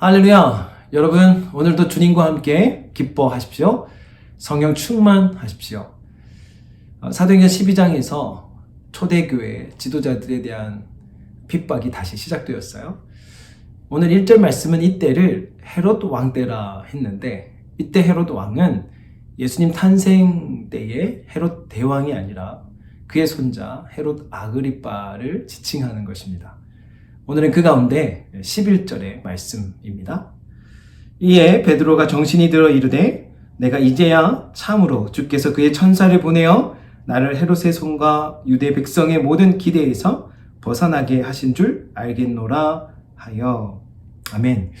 할렐루야! 여러분, 오늘도 주님과 함께 기뻐하십시오. 성령 충만하십시오. 어, 사도행전 12장에서 초대교회 지도자들에 대한 핍박이 다시 시작되었어요. 오늘 1절 말씀은 이때를 헤롯 왕 때라 했는데 이때 헤롯 왕은 예수님 탄생 때의 헤롯 대왕이 아니라 그의 손자 헤롯 아그리빠를 지칭하는 것입니다. 오늘은 그 가운데 11절의 말씀입니다. 이에 베드로가 정신이 들어 이르되 내가 이제야 참으로 주께서 그의 천사를 보내어 나를 헤롯의 손과 유대 백성의 모든 기대에서 벗어나게 하신 줄 알겠노라 하여 아멘.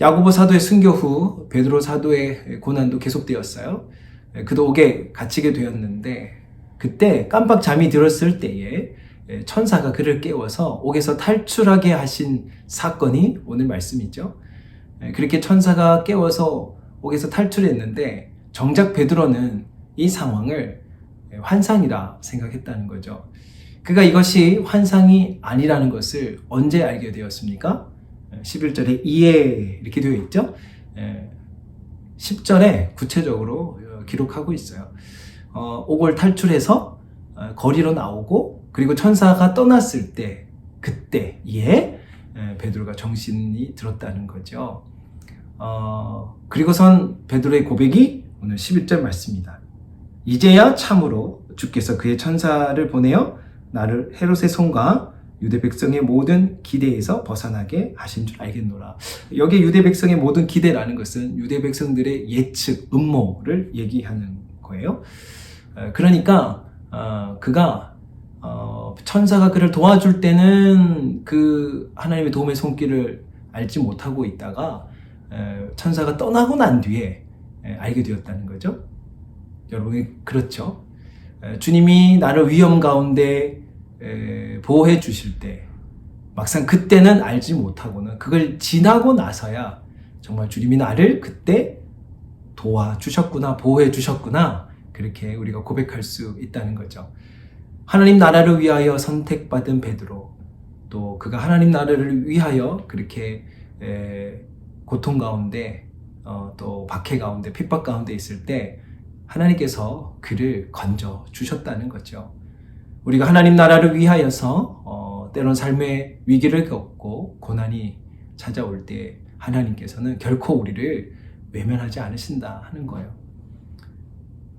야고보 사도의 순교 후 베드로 사도의 고난도 계속되었어요. 그도 옥에 갇히게 되었는데 그때 깜빡 잠이 들었을 때에 천사가 그를 깨워서 옥에서 탈출하게 하신 사건이 오늘 말씀이죠. 그렇게 천사가 깨워서 옥에서 탈출했는데 정작 베드로는 이 상황을 환상이라 생각했다는 거죠. 그가 이것이 환상이 아니라는 것을 언제 알게 되었습니까? 11절에 이에 이렇게 되어 있죠. 10절에 구체적으로 기록하고 있어요. 어, 옥을 탈출해서 어, 거리로 나오고 그리고 천사가 떠났을 때 그때 예 베드로가 정신이 들었다는 거죠. 어, 그리고선 베드로의 고백이 오늘 11절 말씀입니다. 이제야 참으로 주께서 그의 천사를 보내어 나를 헤롯의 손과 유대 백성의 모든 기대에서 벗어나게 하신 줄 알겠노라. 여기 유대 백성의 모든 기대라는 것은 유대 백성들의 예측, 음모를 얘기하는 거예요. 그러니까 어, 그가 어, 천사가 그를 도와줄 때는 그 하나님의 도움의 손길을 알지 못하고 있다가 천사가 떠나고 난 뒤에 알게 되었다는 거죠. 여러분이 그렇죠. 주님이 나를 위험 가운데 보호해 주실 때 막상 그때는 알지 못하고는 그걸 지나고 나서야 정말 주님이 나를 그때 도와주셨구나, 보호해 주셨구나, 그렇게 우리가 고백할 수 있다는 거죠. 하나님 나라를 위하여 선택받은 베드로, 또 그가 하나님 나라를 위하여 그렇게 고통 가운데, 어, 또 박해 가운데, 핍박 가운데 있을 때 하나님께서 그를 건져 주셨다는 거죠. 우리가 하나님 나라를 위하여서 어, 때론 삶의 위기를 겪고 고난이 찾아올 때 하나님께서는 결코 우리를 외면하지 않으신다 하는 거예요.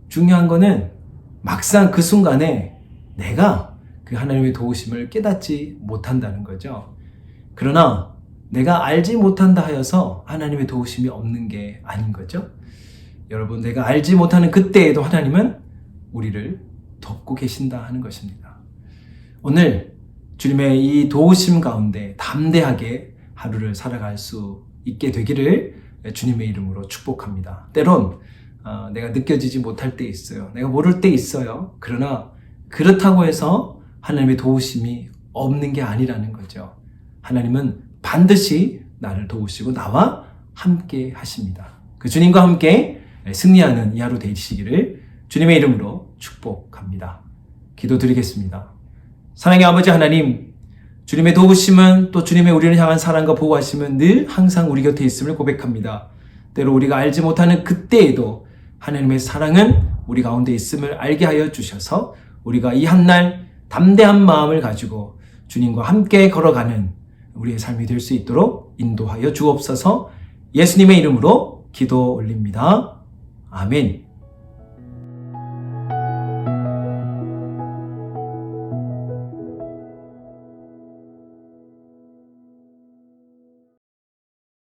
중요한 거는 막상 그 순간에 내가 그 하나님의 도우심을 깨닫지 못한다는 거죠. 그러나 내가 알지 못한다 하여서 하나님의 도우심이 없는 게 아닌 거죠. 여러분, 내가 알지 못하는 그때에도 하나님은 우리를 돕고 계신다 하는 것입니다. 오늘 주님의 이 도우심 가운데 담대하게 하루를 살아갈 수 있게 되기를 주님의 이름으로 축복합니다. 때론 어, 내가 느껴지지 못할 때 있어요. 내가 모를 때 있어요. 그러나 그렇다고 해서 하나님의 도우심이 없는 게 아니라는 거죠. 하나님은 반드시 나를 도우시고 나와 함께 하십니다. 그 주님과 함께 승리하는 이 하루 되시기를 주님의 이름으로 축복합니다. 기도 드리겠습니다. 사랑의 아버지 하나님, 주님의 도우심은 또 주님의 우리를 향한 사랑과 보호하심은 늘 항상 우리 곁에 있음을 고백합니다. 때로 우리가 알지 못하는 그때에도 하나님의 사랑은 우리 가운데 있음을 알게 하여 주셔서 우리가 이 한날 담대한 마음을 가지고 주님과 함께 걸어가는 우리의 삶이 될 수 있도록 인도하여 주옵소서 예수님의 이름으로 기도 올립니다. 아멘.